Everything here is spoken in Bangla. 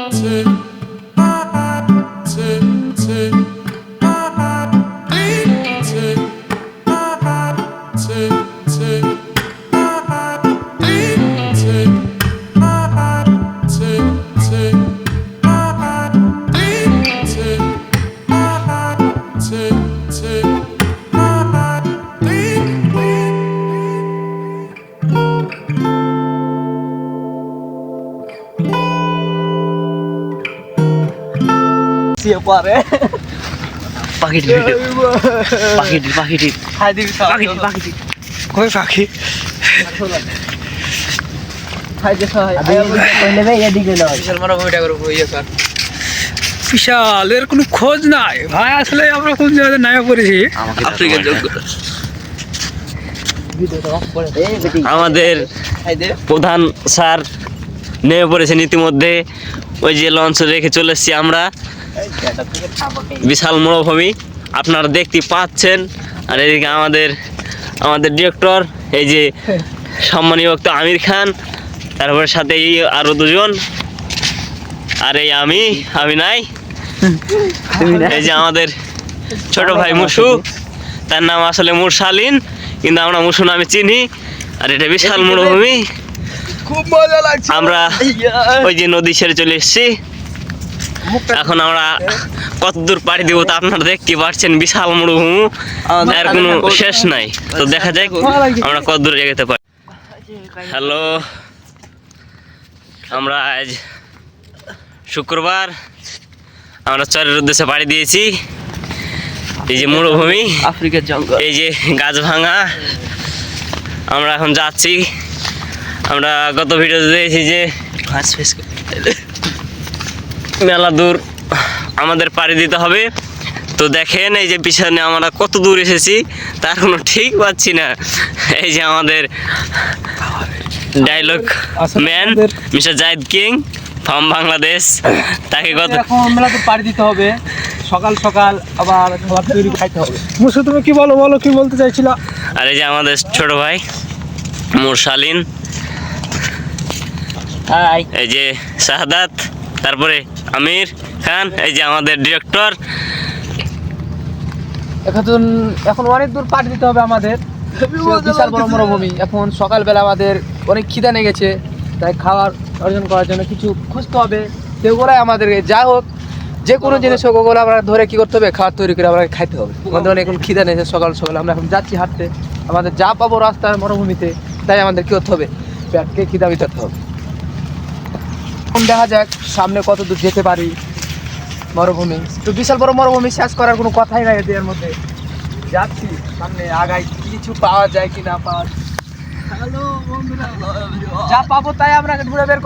mountain. পারে কই পাখি? খাই বিশাল ইয়ে এর কোনো খোঁজ নাই। ভাই আসলে আমরা কোন জায়গাতে নামে পড়েছি আফ্রিকার যোগ্যতা আমাদের প্রধান স্যার নেমে পড়েছেন ইতিমধ্যে। ওই যে লঞ্চ রেখে চলে এসেছি আমরা। বিশাল মরুভূমি। আপনারা দেখতে পাচ্ছেন। আর এদিকে আমাদের আমাদের ডিরেক্টর এই যে সম্মানীয় বক্তা আমির খান তারপরে সাথে এই আরও দুজন। আর এই আমি আমি নাই। এই যে আমাদের ছোট ভাই মুসু। তার নাম আসলে মুরসালিন কিন্তু আমরা মুসু নামে চিনি। আর এটা বিশাল মরুভূমি। খুব মজা লাগছে। আমরা ওই যে নদী ছেড়ে চলে এসেছি। এখন আমরা কত দূর পাড়ি দিব তা আপনারা দেখতে পাচ্ছেন বিশাল মরুভূমি। এর কোনো শেষ নাই। তো দেখা যাক আমরা কত দূর যেতে পারি। হ্যালো আমরা আজ শুক্রবার। আমরা চরের উদ্দেশ্যে পাড়ি দিয়েছি। এই যে মরুভূমি আফ্রিকার জঙ্গল। এই যে গাছ ভাঙা। আমরা এখন যাচ্ছি। আমরা গত ভিডিওতে দিয়েছি যে মেলা দূর আমাদের পাড়ি দিতে হবে। তো দেখেন এই যে পিছনে আমরা কত দূর এসেছি তার কোনো ঠিক পাচ্ছি না। এই যে আমাদের dialogue man mister Zahid king from Bangladesh তাকে গত এখন মেলাতে পাড়ি দিতে হবে। সকাল সকাল আবার খাবার তৈরি খাইতে হবে। মুসু তুমি কি বলো? বলো কি বলতে চাইছিলা? আর এই যে আমাদের ছোট ভাই মুরসালিন হাই এই যে শাহাদাত তারপরে আমির খান এই যে আমাদের ডিরেক্টর এখন এখন অনেক দূর পাঠ দিতে হবে আমাদের। বিশাল বড় মরুভূমি। এখন সকালবেলা আমাদের অনেক খিদা লেগে গেছে তাই খাবার অর্জন করার জন্য কিছু খুঁজতে হবে। সেগুলোই আমাদেরকে যা হোক যে কোনো জিনিস হোক ওগুলো আমরা ধরে কি করতে হবে? খাবার তৈরি করে আমরা খাইতে হবে। আমাদের অনেক এখন খিদা নেই সকাল সকাল। আমরা এখন যাচ্ছি হাঁটতে। আমাদের যা পাবো রাস্তার মরুভূমিতে তাই আমাদের কি করতে হবে? পেটকে খিদা মিটাতে হবে। এখন দেখা যাক সামনে কত দূর যেতে পারি মরুভূমি। তো বিশাল বড় মরুভূমি শেষ করার কোনো কথাই নাই এদের মধ্যে। যাচ্ছি সামনে আগাই কিছু পাওয়া যায় কি না পাওয়া যায়। যা পাবো তাই আমরা ঘুরে বের